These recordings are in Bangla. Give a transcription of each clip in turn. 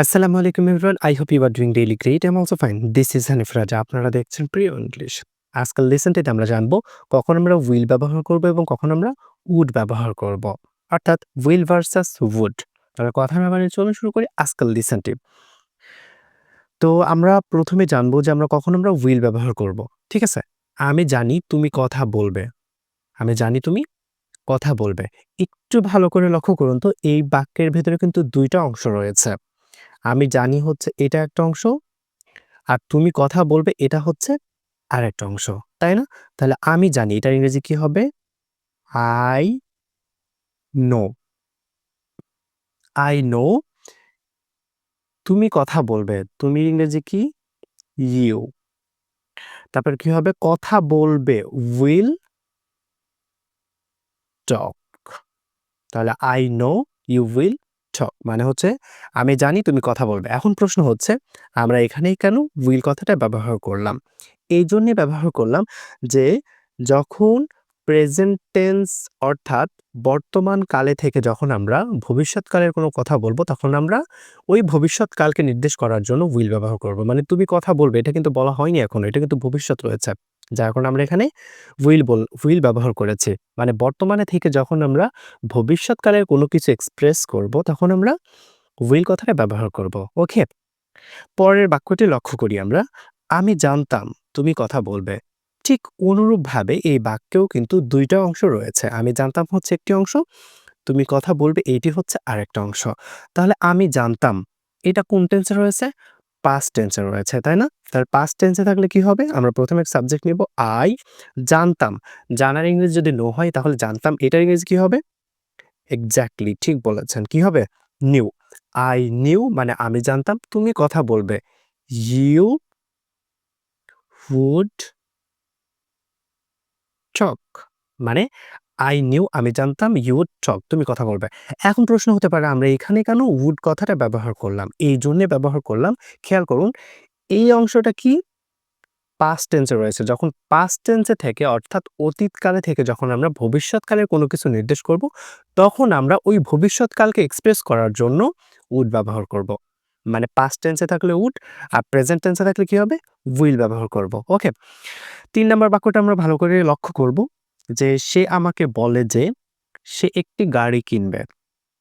আসসালামু আলাইকুম everyone I hope you are doing daily great am also fine this is Hanif Raja আপনারা দেখছেন প্রিয় ইংলিশ আজকাল লেসনটিতে আমরা জানব কখন আমরা উইল ব্যবহার করব এবং কখন আমরা উড ব্যবহার করব। অর্থাৎ উইল ভার্সাস উড তাহলে কথা না চলুন শুরু করি আজকাল লেসনটি তো আমরা প্রথমে জানব যে আমরা কখন আমরা উইল ব্যবহার করব। ঠিক আছে? আমি জানি তুমি কথা বলবে। আমি জানি তুমি কথা বলবে। একটু ভালো করে লক্ষ্য করুন তো, এই বাক্যের ভেতরে কিন্তু দুইটা অংশ রয়েছে। আমি জানি হচ্ছে এটা একটা অংশ আর তুমি কথা বলবে এটা হচ্ছে আর একটা অংশ, তাই না? তাহলে আমি জানি এটার ইংরেজি কি হবে? I know. I know. তুমি কথা বলবে, তুমি ইংরেজি কি? ইউ। তারপর কি হবে? কথা বলবে, উইল টক। তাহলে I know, you will talk মানে হচ্ছে, আমি জানি তুমি কথা বলবে। এখন প্রশ্ন হচ্ছে, আমরা এখানেই কেন উইল কথাটা ব্যবহার করলাম? এই জন্যে ব্যবহার করলাম যে, যখন প্রেজেন্ট টেন্স অর্থাৎ বর্তমান কালে থেকে যখন আমরা ভবিষ্যৎকালের কোনো কথা বলব, তখন আমরা ওই ভবিষ্যৎকালকে নির্দেশ করার জন্য উইল ব্যবহার করব। মানে তুমি কথা বলবে, এটা কিন্তু বলা হয়নি এখন, এটা কিন্তু ভবিষ্যৎ রয়েছে। যার কারণে আমরা এখানে উইল বল উইল ব্যবহার করেছি। মানে বর্তমানে থেকে যখন আমরা ভবিষ্যৎকালের কোনো কিছু এক্সপ্রেস করব, তখন আমরা উইল কথাটা ব্যবহার করব। ওকে পরের বাক্যটি লক্ষ্য করি আমরা। আমি জানতাম তুমি কথা বলবে। ঠিক অনুরূপভাবে এই বাক্যেও কিন্তু দুইটা অংশ রয়েছে। আমি জানতাম হচ্ছে একটি অংশ, তুমি কথা বলবে, এইটি হচ্ছে আরেকটা অংশ। তাহলে আমি জানতাম, এটা কোন টেন্সে রয়েছে? পাস্ট টেন্সে রয়েছে, তাই না? তার পাস্ট টেন্সে থাকলে কি হবে? আমরা প্রথমে সাবজেক্ট নিব আই জানতাম। জানার ইংরেজি যদি নো হয়, তাহলে জানতাম এটার ইংরেজি কি হবে? এক্স্যাক্টলি ঠিক বলেছেন। কি হবে? নিউ আই নিউ মানে আমি জানতাম, তুমি কথা বলবে। ইউ উড টক মানে আই নিউ আমি জানতাম ইউ উড টক তুমি কথা বলবে। এখন প্রশ্ন হতে পারে, আমরা এখানে কেন উড কথাটা ব্যবহার করলাম? এই জন্যে ব্যবহার করলাম। খেয়াল করুন, এই অংশটা কি? পাস্ট টেন্সে রয়েছে। যখন পাস্ট টেন্সে থেকে, অর্থাৎ অতীতকালে থেকে যখন আমরা ভবিষ্যৎকালের কোনো কিছু নির্দেশ করব, তখন আমরা ওই ভবিষ্যৎকালকে এক্সপ্রেস করার জন্য উড ব্যবহার করব। মানে পাস্ট টেন্সে থাকলে উড আর প্রেজেন্ট টেন্সে থাকলে কি হবে? উইল ব্যবহার করব। ওকে তিন নম্বর বাক্যটা আমরা ভালো করে লক্ষ্য করব। যে সে আমাকে বলে যে সে একটি গাড়ি কিনবে।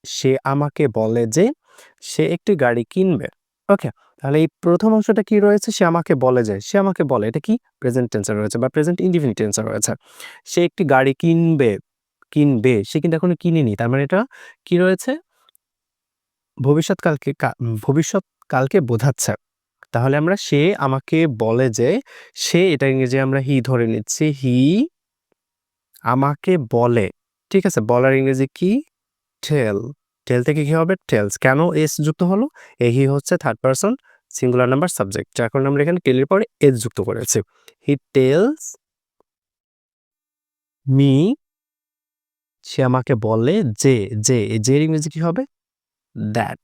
সে আমাকে বলে যে সে একটি গাড়ি কিনবে। ওকে, তাহলে এই প্রথম অংশটা কি রয়েছে? সে আমাকে বলে যে, সে আমাকে বলে, এটা কি? প্রেজেন্ট টেন্সে রয়েছে বা প্রেজেন্ট ইন্ডিফিনিট টেন্সে রয়েছে। সে একটি গাড়ি কিনবে কিনবে, সে কিন্তু এখনও কিনেনি, তার মানে এটা কি রয়েছে? ভবিষ্যৎকালকে ভবিষ্যৎকালকে বোঝাচ্ছে। তাহলে আমরা সে আমাকে বলে যে, সে, এটা ইংরেজি আমরা হি ধরে নিচ্ছি হি আমাকে বলে, ঠিক আছে? বলার ইংরেজি কি? টেল টেল থেকে কি হবে? টেলস কেন এস যুক্ত হলো? এ হি হচ্ছে third person singular number subject যার কারণে আমরা এখানে টেলের পরে এস যুক্ত করেছি। হি টেলস মি সে আমাকে বলে যে যে যে ইংরেজি কি হবে? দ্যাট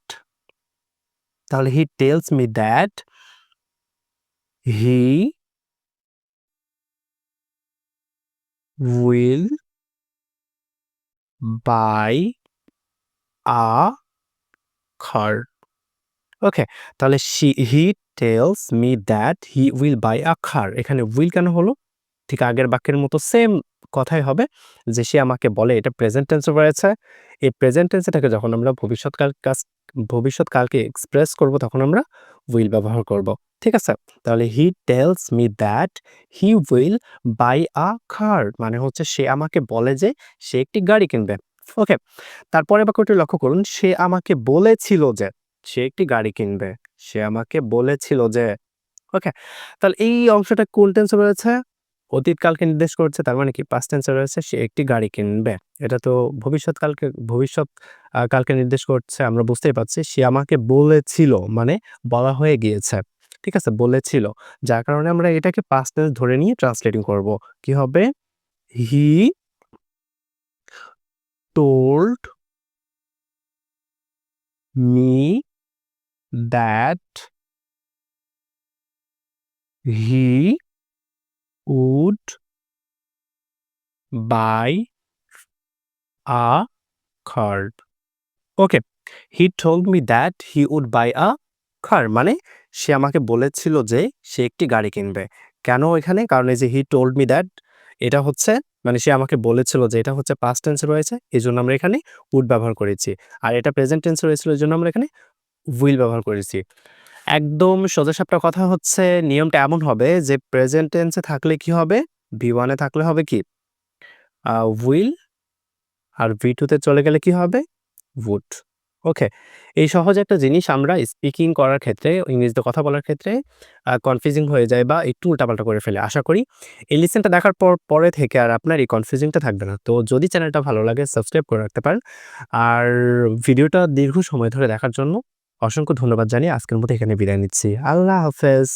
তাহলে he tells me that he will buy a car okay তাহলে she he tells me that he will buy a car এখানে উইল কেন হলো? ঠিক আগের বাক্যের মতো সেম কথাই হবে, যে সে আমাকে বলে, এটা প্রেজেন্ট টেন্সে রয়েছে। এই প্রেজেন্ট টেন্সেটাকে যখন আমরা ভবিষ্যৎকাল, কাজ, ভবিষ্যৎকালকে এক্সপ্রেস করব, তখন আমরা উইল ব্যবহার করব। ঠিক আছে? তাহলে he tells me that he will buy a car মানে হচ্ছে সে আমাকে বলে যে সে একটি গাড়ি কিনবে। ওকে তারপরে বাক্যটি লক্ষ্য করুন, সে আমাকে বলেছিল যে সে একটি গাড়ি কিনবে। সে আমাকে বলেছিল যে ওকে তাহলে এই অংশটা কোন টেন্সে রয়েছে? অতীতকালকে নির্দেশ করছে, তার মানে কি? পাস্ট টেন্সে রয়েছে, সে একটি গাড়ি কিনবে। এটা তো ভবিষ্যৎকালকে, ভবিষ্যৎ কালকে নির্দেশ করছে, আমরা বুঝতেই পারছি। সে আমাকে বলেছিল মানে বলা হয়ে গিয়েছে। ঠিক আছে বলেছিল যার কারণে আমরা এটাকে পাস্ট ধরে নিয়ে ট্রান্সলেটিং করব কি হবে হি told me that he would buy a car. Okay, he told me that he would buy a কার মানে সে আমাকে বলেছিল যে সে একটি গাড়ি কিনবে। কেন এখানে? কারণ এই যে হি টোল্ড মি দ্যাট এটা হচ্ছে মানে সে আমাকে বলেছিল যে এটা হচ্ছে পাস্ট টেন্সে রয়েছে, এই জন্য আমরা এখানে উড ব্যবহার করেছি। আর এটা প্রেজেন্ট টেন্সে রয়েছিল, এই জন্য আমরা এখানে উইল ব্যবহার করেছি। একদম সোজাসাপটা কথা হচ্ছে, নিয়মটা এমন হবে যে প্রেজেন্ট টেন্সে থাকলে কি হবে? ভি ওয়ানে থাকলে হবে কি? উইল আর ভি টুতে চলে গেলে কি হবে? উড ওকে এই সহজ একটা জিনিস আমরা স্পিকিং করার ক্ষেত্রে, ইংরেজিতে কথা বলার ক্ষেত্রে কনফিউজিং হয়ে যায় বা একটু উল্টাপাল্টা করে ফেলে। আশা করি এই লিসেনটা দেখার পর, পরে থেকে আর আপনার এই কনফিউজিংটা থাকবে না। তো যদি চ্যানেলটা ভালো লাগে সাবস্ক্রাইব করে রাখতে পারেন। আর ভিডিওটা দীর্ঘ সময় ধরে দেখার জন্য অসংখ্য ধন্যবাদ জানিয়ে আজকের মতো এখানে বিদায় নিচ্ছি। আল্লাহ হাফেজ।